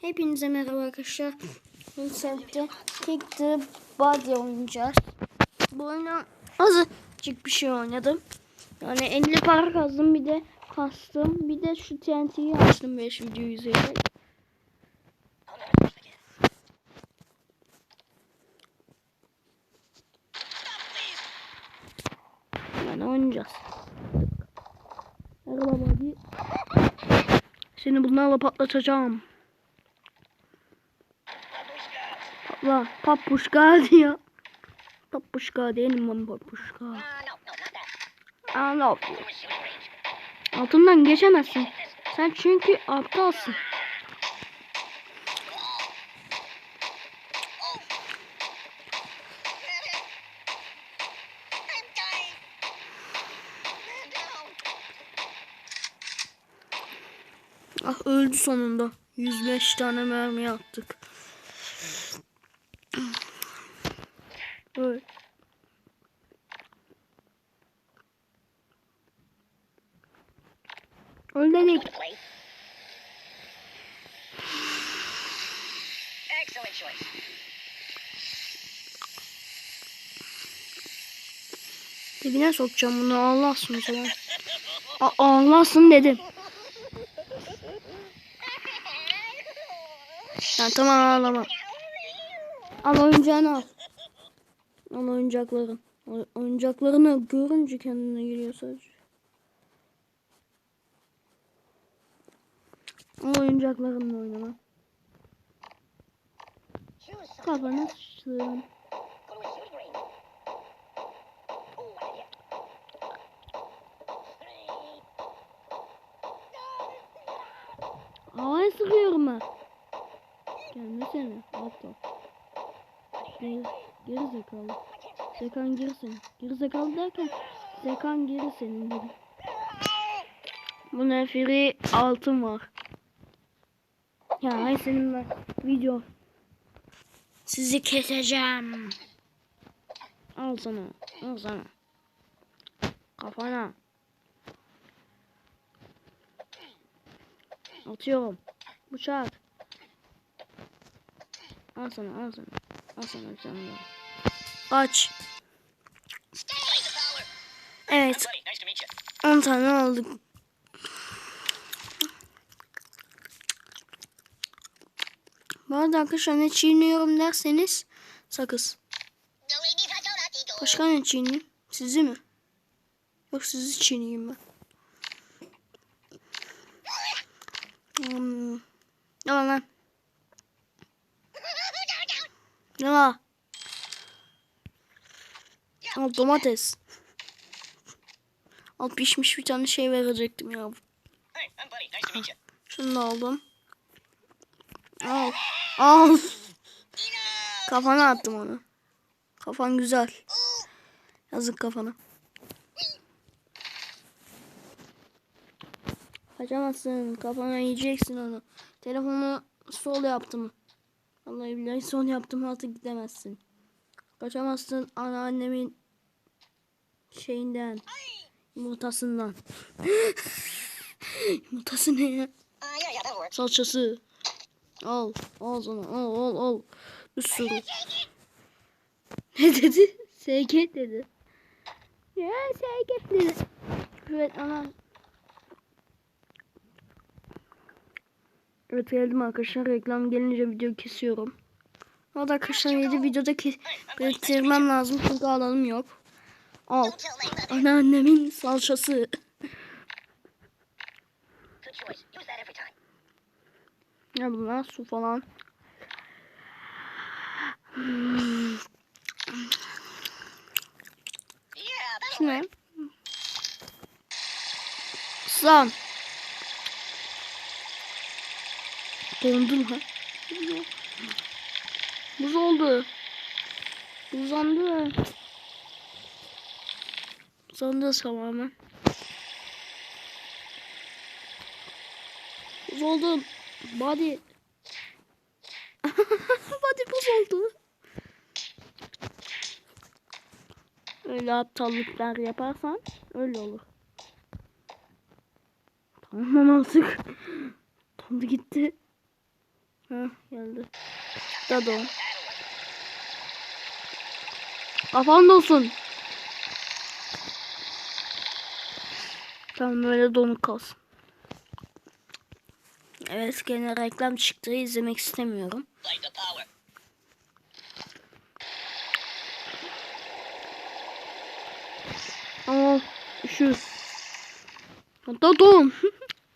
Hepinize merhaba arkadaşlar. Saatte Kick the Body oynayacağız. Bu oyuna azıcık bir şey oynadım. Yani 50 para kazdım bir de kastım. Bir de şu TNT'yi açtım 5 video izleyerek. Yani oynayacağız. Merhaba Body. Seni bunlarla patlatacağım. Patla. Papuşka diyor. Papuşka değilim ben papuşka. We're shooting range. Altından geçemezsin. Sen çünkü aptalsın. Ah öldü sonunda. 105 tane mermi attık. Öl. Öl dedik. Play. Excellent choice. Dibine sokacağım bunu Allah'sın o zaman. Allah'sın dedim. Ya tamam ağlama. Al oyuncağını al. Al oyuncakların. Oyuncaklarını görünce kendine geliyor sadece. Al oyuncaklarınla oynama. Kafana idea. Havaya sıkıyorum ben. Gelmesene. Aptal. Geri, geri zekalı. Zekan geri senin. Geri zekalı derken Zekan geri senin dedim. Bu neferi altın var. Ya ay senin ben video. Sizi keseceğim. Al sana. Al sana. Kafana. Atıyorum. Bıçak. Al sana al sana. Al sana bir tane daha. Power. Evet. Buddy, nice to meet you. 10 tane aldık. Bu arkadaşlar ne çiğniyorum derseniz sakız. Başka ne çiğneyim? Sizi mi? Yok sizi çiğneyim ben. Hmm. Ne var lan? Ne var? Al domates. Al pişmiş bir tane şey verecektim ya. Şunu da aldım. Al. Al. Kafana attım onu. Kafan güzel. Yazık kafana. Kaçamazsın. Kafana yiyeceksin onu. Telefonu sol yaptım. Vallahi billahi sol yaptım artık gidemezsin. Kaçamazsın anneannemin şeyinden. Yumurtasından. Yumurtası ne ya? Salçası. Al. Al sana. Al al al. Bir sürü. Ne dedi? SG dedi. Ya SG dedi. Evet ana. Evet geldim arkadaşlar. Reklam gelince video kesiyorum. O da arkadaşlar 7 videoda kes bitirmem lazım çünkü alanım yok. Al. Anneannemin salçası. Ne bunlar? Su falan. Work. San. Dondum ha. Buz oldu. Buzlandı. Buzlandı tamamen. Buz oldu. Body. Body buz oldu. Öyle aptallıklar yaparsan öyle olur. Tamam artık. Dondu gitti. Hı geldi. Da doğum. Kafan dolsun. Tamam böyle donuk kalsın. Evet gene reklam çıktı. izlemek istemiyorum. Ama şu. Hatta doğum.